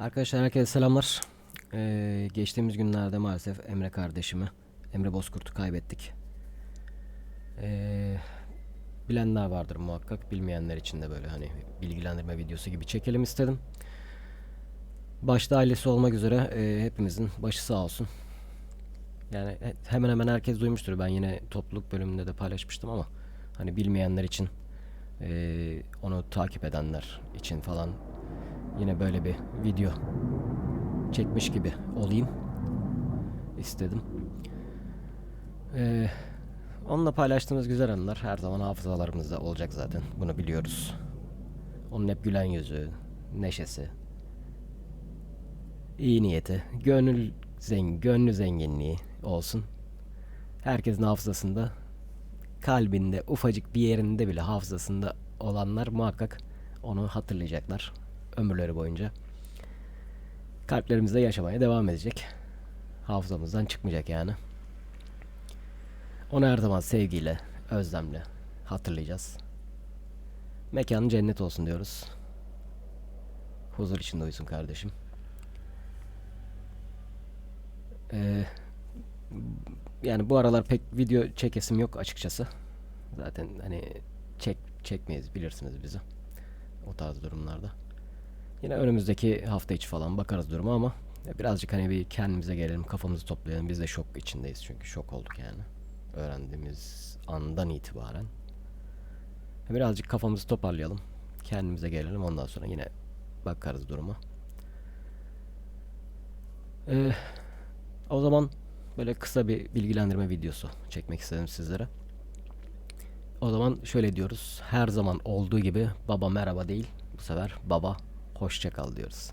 Arkadaşlar herkese selamlar. Ee, geçtiğimiz günlerde maalesef Emre kardeşimi, Emre Bozkurt'u kaybettik. Ee, bilenler vardır muhakkak, bilmeyenler için de böyle hani bilgilendirme videosu gibi çekelim istedim. Başta ailesi olmak üzere e, hepimizin başı sağ olsun. Yani he- hemen hemen herkes duymuştur. Ben yine topluluk bölümünde de paylaşmıştım ama hani bilmeyenler için, e, onu takip edenler için falan yine böyle bir video çekmiş gibi olayım istedim. Ee, onunla paylaştığımız güzel anılar her zaman hafızalarımızda olacak zaten. Bunu biliyoruz. Onun hep gülen yüzü, neşesi, iyi niyeti, gönül zengin, gönlü zenginliği olsun. Herkesin hafızasında, kalbinde, ufacık bir yerinde bile hafızasında olanlar muhakkak onu hatırlayacaklar ömürleri boyunca. Kalplerimizde yaşamaya devam edecek. Hafızamızdan çıkmayacak yani. Onu her zaman sevgiyle, özlemle hatırlayacağız. Mekanı cennet olsun diyoruz. Huzur içinde uyusun kardeşim. Ee, yani bu aralar pek video çekesim yok açıkçası. Zaten hani çek çekmeyiz bilirsiniz bizi. O tarz durumlarda. Yine önümüzdeki hafta içi falan bakarız duruma ama birazcık hani bir kendimize gelelim, kafamızı toplayalım. Biz de şok içindeyiz çünkü şok olduk yani. Öğrendiğimiz andan itibaren. Birazcık kafamızı toparlayalım. Kendimize gelelim ondan sonra yine bakarız duruma. Ee, o zaman böyle kısa bir bilgilendirme videosu çekmek istedim sizlere. O zaman şöyle diyoruz. Her zaman olduğu gibi baba merhaba değil. Bu sefer baba hoşça kal diyoruz.